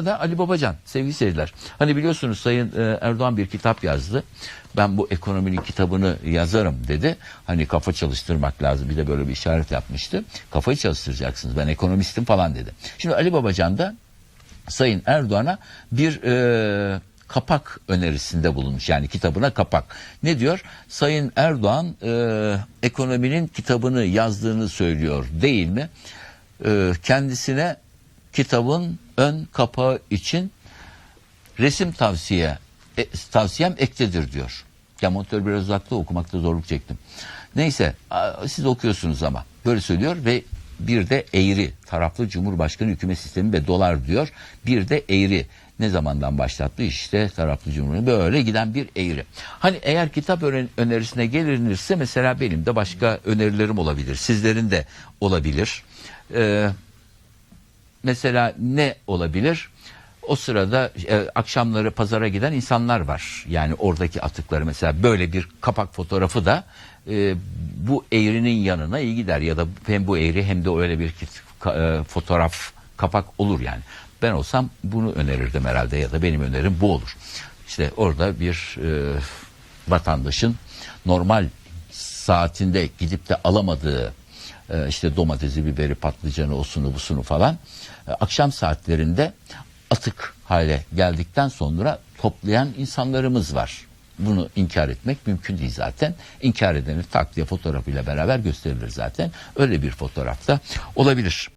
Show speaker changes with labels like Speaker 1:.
Speaker 1: Sonra da Ali Babacan sevgili seyirciler. Hani biliyorsunuz Sayın e, Erdoğan bir kitap yazdı. Ben bu ekonominin kitabını yazarım dedi. Hani kafa çalıştırmak lazım. Bir de böyle bir işaret yapmıştı. Kafayı çalıştıracaksınız. Ben ekonomistim falan dedi. Şimdi Ali Babacan da Sayın Erdoğan'a bir e, kapak önerisinde bulunmuş. Yani kitabına kapak. Ne diyor? Sayın Erdoğan e, ekonominin kitabını yazdığını söylüyor değil mi? E, kendisine kitabın ön kapağı için resim tavsiye e, tavsiyem ektedir diyor. Ya montör biraz uzakta okumakta zorluk çektim. Neyse siz okuyorsunuz ama böyle söylüyor ve bir de eğri taraflı Cumhurbaşkanı hükümet sistemi ve dolar diyor. Bir de eğri ne zamandan başlattı işte taraflı Cumhurbaşkanı böyle giden bir eğri. Hani eğer kitap öne- önerisine gelinirse mesela benim de başka önerilerim olabilir. Sizlerin de olabilir. Ee, mesela ne olabilir? O sırada e, akşamları pazara giden insanlar var. Yani oradaki atıkları mesela böyle bir kapak fotoğrafı da e, bu eğrinin yanına iyi gider ya da hem bu eğri hem de öyle bir e, fotoğraf kapak olur yani. Ben olsam bunu önerirdim herhalde ya da benim önerim bu olur. İşte orada bir e, vatandaşın normal saatinde gidip de alamadığı e, işte domatesi, biberi, patlıcanı, osunu, busunu falan e, akşam saatlerinde atık hale geldikten sonra toplayan insanlarımız var. Bunu inkar etmek mümkün değil zaten. İnkar edeni tak diye fotoğrafıyla beraber gösterilir zaten. Öyle bir fotoğrafta olabilir.